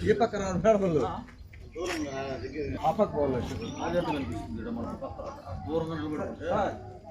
ఈ పక్కన ఉన్నాడు వాళ్ళు. ఆ పక్క వాళ్ళు. మా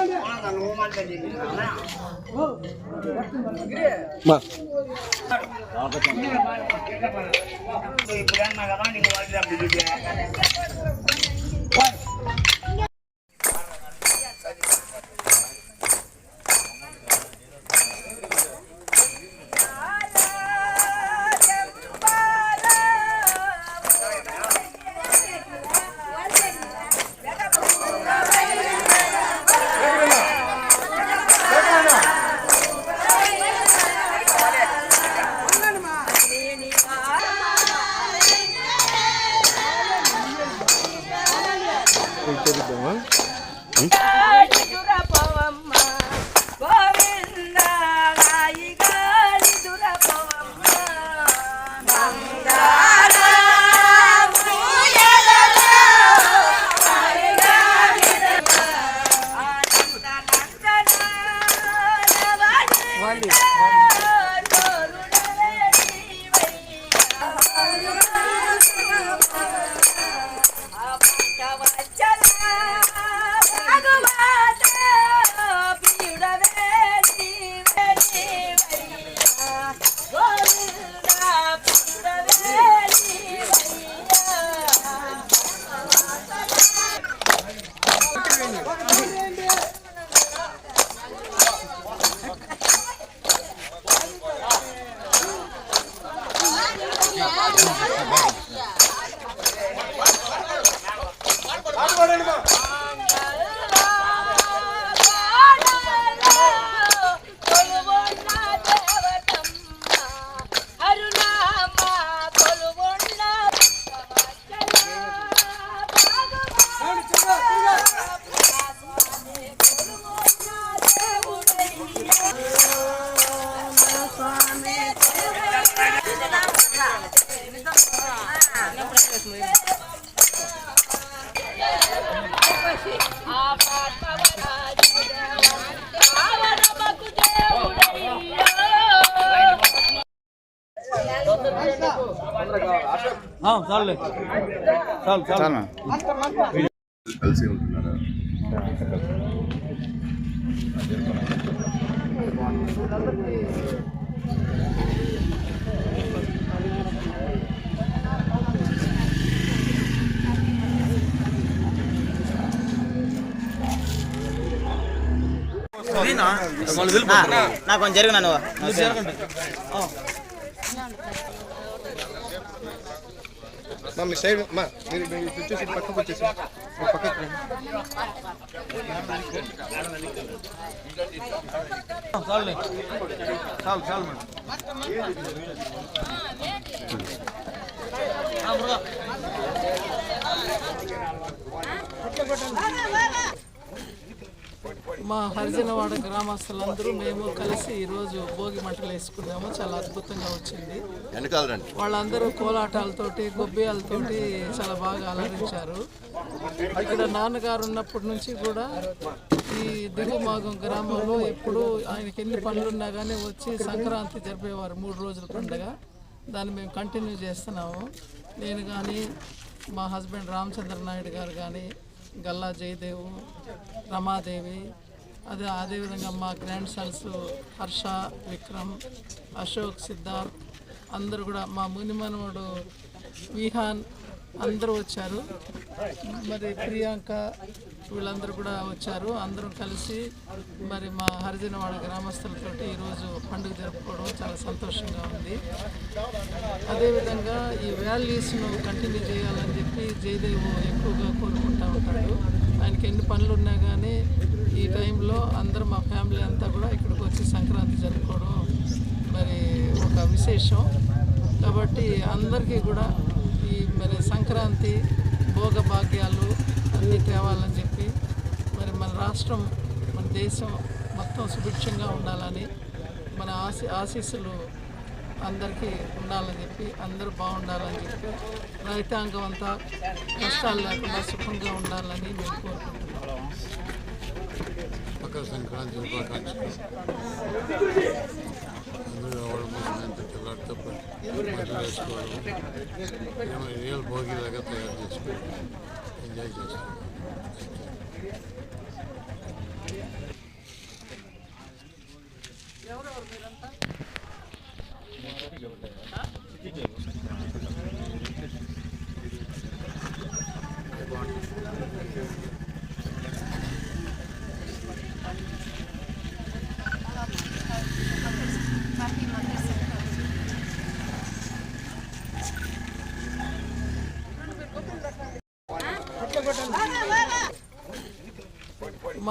வாழ்க்கை Obrigado. చాలు చాలు. చాలు. కలిసి ఉంటున్నారా? నాకు కొంచెం జరుగు నువ్వు? మా మీ సైడ్ మా మీరు వచ్చేసి పక్కకు వచ్చేసి పక్కకు. చాలు చాలు చాలు మేడం మా హరిజనవాడ గ్రామస్తులందరూ మేము కలిసి ఈరోజు భోగి మంటలు వేసుకున్నాము. చాలా అద్భుతంగా వచ్చింది. వాళ్ళందరూ కోలాటాలతోటి గొబ్బియాలతోటి చాలా బాగా అలరించారు ఇక్కడ నాన్నగారు ఉన్నప్పటి నుంచి కూడా ఈ దిగుమాగం గ్రామంలో ఎప్పుడు ఆయనకి ఎన్ని పనులున్నా కానీ వచ్చి సంక్రాంతి జరిపేవారు మూడు రోజుల పండుగ. దాన్ని మేము కంటిన్యూ చేస్తున్నాము. నేను కానీ మా హస్బెండ్ రామచంద్ర నాయుడు గారు కానీ గల్లా జయదేవు రమాదేవి అదే అదేవిధంగా మా గ్రాండ్ సన్స్ హర్ష విక్రమ్ అశోక్ సిద్ధార్థ్ అందరూ కూడా మా మునిమనవుడు విహాన్ అందరూ వచ్చారు. మరి ప్రియాంక వీళ్ళందరూ కూడా వచ్చారు. అందరం కలిసి మరి మా హరిజనవాడ గ్రామస్తులతోటి ఈరోజు పండుగ జరుపుకోవడం చాలా సంతోషంగా ఉంది. అదేవిధంగా ఈ వ్యాలీస్ను కంటిన్యూ చేయాలని చెప్పి జయదేవ్ ఎక్కువగా కోరుకుంటూ ఉంటాడు. ఆయనకి ఎన్ని పనులు ఉన్నా కానీ ఈ టైంలో అందరూ మా ఫ్యామిలీ అంతా కూడా ఇక్కడికి వచ్చి సంక్రాంతి జరుపుకోవడం మరి ఒక విశేషం. కాబట్టి అందరికీ కూడా ఈ మరి సంక్రాంతి భోగ భాగ్యాలు అన్నీ తేవాలని చెప్పి మరి మన రాష్ట్రం మన దేశం మొత్తం సుభిక్షంగా ఉండాలని మన ఆశీ ఆశీస్సులు అందరికీ ఉండాలని చెప్పి అందరూ బాగుండాలని చెప్పి రైతాంగం అంతా కష్టాలు లేకుండా సుఖంగా ఉండాలని మేము కోరుకుంటున్నాం. మకర సంక్రాంతి శుభాకాంక్షలు అందరూ ఎవరి తెల్లారితో మటలు వేసుకోవడం. రియల్ భోగిలాగా తయారు చేసుకోవడం. ఎంజాయ్ చేస్తాం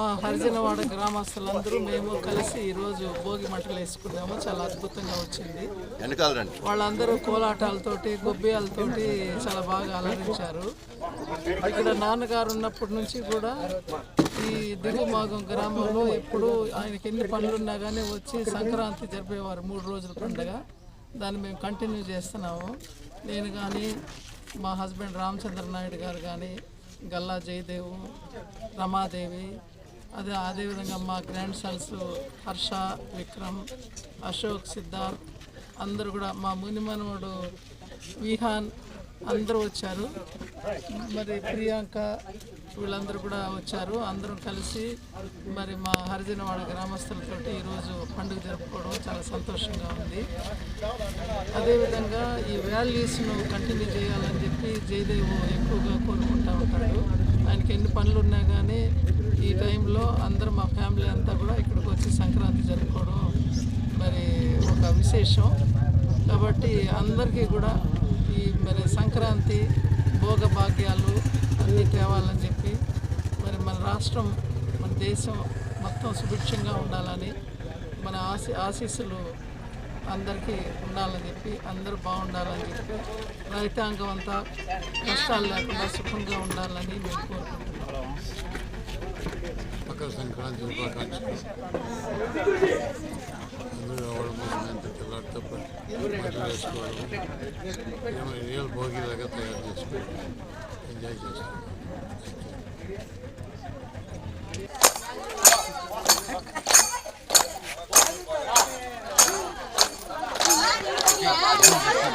మా హరిజనవాడ గ్రామస్తులందరూ మేము కలిసి ఈరోజు భోగి మంటలు వేసుకున్నాము. చాలా అద్భుతంగా వచ్చింది. వాళ్ళందరూ కోలాటాలతోటి గొబ్బియాలతోటి చాలా బాగా అలరించారు ఇక్కడ నాన్నగారు ఉన్నప్పటి నుంచి కూడా ఈ దిగుమాగం గ్రామంలో ఎప్పుడు ఆయనకి ఎన్ని పనులున్నా కానీ వచ్చి సంక్రాంతి జరిపేవారు మూడు రోజుల పండుగ. దాన్ని మేము కంటిన్యూ చేస్తున్నాము. నేను కానీ మా హస్బెండ్ రామచంద్ర నాయుడు గారు కానీ గల్లా జయదేవు రమాదేవి అదే అదేవిధంగా మా గ్రాండ్ సన్స్ హర్ష విక్రమ్ అశోక్ సిద్ధార్థ్ అందరూ కూడా మా మునిమనవుడు విహాన్ అందరూ వచ్చారు. మరి ప్రియాంక వీళ్ళందరూ కూడా వచ్చారు. అందరం కలిసి మరి మా హరిజనవాడ గ్రామస్తులతోటి ఈరోజు పండుగ జరుపుకోవడం చాలా సంతోషంగా ఉంది. అదేవిధంగా ఈ వ్యాలీస్ను కంటిన్యూ చేయాలని చెప్పి జయదేవ్ ఎక్కువగా కోరుకుంటా ఉంటాడు. ఆయనకి ఎన్ని పనులు ఉన్నా కానీ ఈ టైంలో అందరూ మా ఫ్యామిలీ అంతా కూడా ఇక్కడికి వచ్చి సంక్రాంతి జరుపుకోవడం మరి ఒక విశేషం. కాబట్టి అందరికీ కూడా ఈ మరి సంక్రాంతి భోగ భాగ్యాలు అన్నీ తేవాలని చెప్పి మరి మన రాష్ట్రం మన దేశం మొత్తం సుభిక్షంగా ఉండాలని మన ఆశీ ఆశీస్సులు అందరికీ ఉండాలని చెప్పి అందరూ బాగుండాలని చెప్పి రైతాంగం అంతా కష్టాలు లేకుండా సుఖంగా ఉండాలని మేము కోరుకుంటున్నాం. మకర సంక్రాంతి శుభాకాంక్షలు అందరూ ఎవరి కోసం ఎంత తెల్లారితో మటలు వేసుకోవడం ఏమో రియల్ భోగిలాగా తయారు చేసుకోవడం ఎంజాయ్ చేస్తాం అందరికీ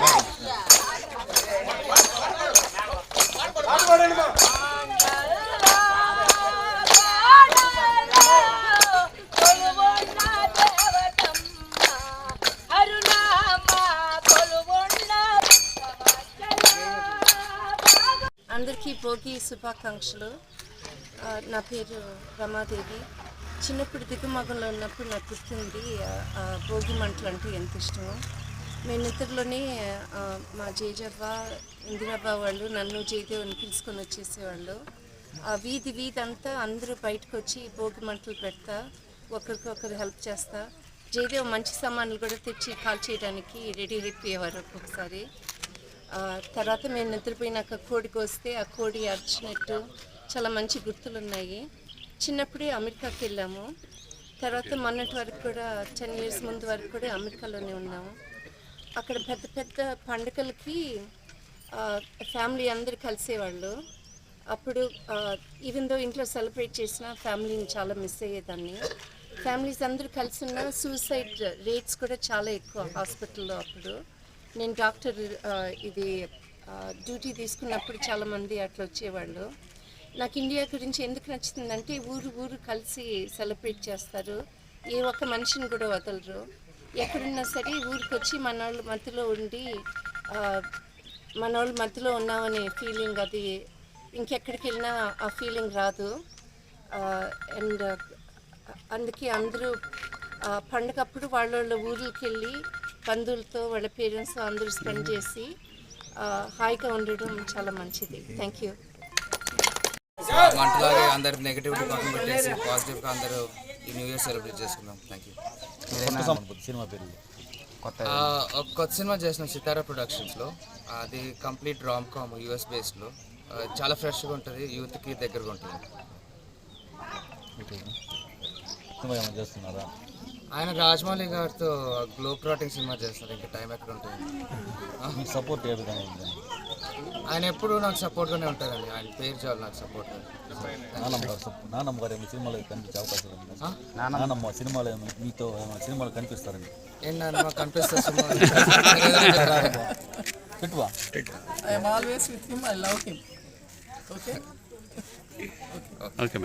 భోగి శుభాకాంక్షలు. నా పేరు రమాదేవి. చిన్నప్పుడు దిగుమగంలో ఉన్నప్పుడు నాకు గుర్తుంది భోగి మంటలు అంటే ఎంత ఇష్టమో. మేము నిద్రలోనే మా జేజవ్వ ఇందిరాబా వాళ్ళు నన్ను జయదేవుని పిలుచుకొని వచ్చేసేవాళ్ళు. ఆ వీధి వీధి అంతా అందరూ బయటకు వచ్చి భోగి మంటలు పెడతా ఒకరికొకరు హెల్ప్ చేస్తా. జయదేవ్ మంచి సామాన్లు కూడా తెచ్చి కాల్ చేయడానికి రెడీ అయిపోయేవారు ఒక్కొక్కసారి. తర్వాత మేము నిద్రపోయినాక కోడికి వస్తే ఆ కోడి అరిచినట్టు చాలా మంచి గుర్తులు ఉన్నాయి చిన్నప్పుడే అమెరికాకి వెళ్ళాము. తర్వాత మొన్నటి వరకు కూడా టెన్ ఇయర్స్ ముందు వరకు కూడా అమెరికాలోనే ఉన్నాము. అక్కడ పెద్ద పెద్ద పండుగలకి ఫ్యామిలీ అందరు కలిసేవాళ్ళు. అప్పుడు ఈవెన్ దో ఇంట్లో సెలబ్రేట్ చేసిన ఫ్యామిలీని చాలా మిస్ అయ్యేదాన్ని. ఫ్యామిలీస్ అందరూ కలిసి ఉన్న సూసైడ్ రేట్స్ కూడా చాలా ఎక్కువ హాస్పిటల్లో అప్పుడు. నేను డాక్టర్ ఇది డ్యూటీ తీసుకున్నప్పుడు చాలామంది అట్లా వచ్చేవాళ్ళు. నాకు ఇండియా గురించి ఎందుకు నచ్చుతుందంటే ఊరు ఊరు కలిసి సెలబ్రేట్ చేస్తారు. ఏ ఒక్క మనిషిని కూడా వదలరు. ఎక్కడున్నా సరే ఊరికి వచ్చి మన మధ్యలో ఉండి మనోళ్ళ మన వాళ్ళ మధ్యలో ఉన్నామనే ఫీలింగ్ అది ఇంకెక్కడికి వెళ్ళినా ఆ ఫీలింగ్ రాదు. అండ్ అందుకే అందరూ పండగప్పుడు వాళ్ళ వాళ్ళ ఊర్లకి వెళ్ళి బంధువులతో వాళ్ళ పేరెంట్స్ అందరూ స్పెండ్ చేసి హాయిగా ఉండడం చాలా మంచిది. థ్యాంక్ యూ మంటలాగే అందరు నెగిటివిటీ పక్కన పెట్టేసి పాజిటివ్గా అందరూ ఈ న్యూ ఇయర్ సెలబ్రేట్ చేసుకుందాం. థ్యాంక్ యూ సినిమా పేరు కొత్త ఒక కొత్త సినిమా చేసిన సితారా ప్రొడక్షన్స్లో అది కంప్లీట్ రామ్ కామ్ యూఎస్ బేస్డ్లో చాలా ఫ్రెష్గా ఉంటుంది యూత్కి దగ్గరగా ఉంటుంది. చేస్తున్నారా? ఆయన రాజమౌళి గారితో గ్లో క్రాటింగ్ సినిమా చేస్తారు. ఇంకా టైం ఎక్కడ ఉంటుంది? సపోర్ట్ ఏ విధంగా ఉంది? ఆయన ఎప్పుడు నాకు సపోర్ట్గానే ఉంటారండి. ఆయన పేరు చాలు నాకు సపోర్ట్. నానమ్మ గారు నానమ్మ ఏమైనా సినిమాలో కనిపించే అవకాశం ఉంది? నానమ్మ సినిమాలో ఏమైనా మీతో ఏమైనా సినిమాలో కనిపిస్తారండి? ఏంటన్నా మాకు కనిపిస్తుంది సినిమా? పెట్టువా? Okay okay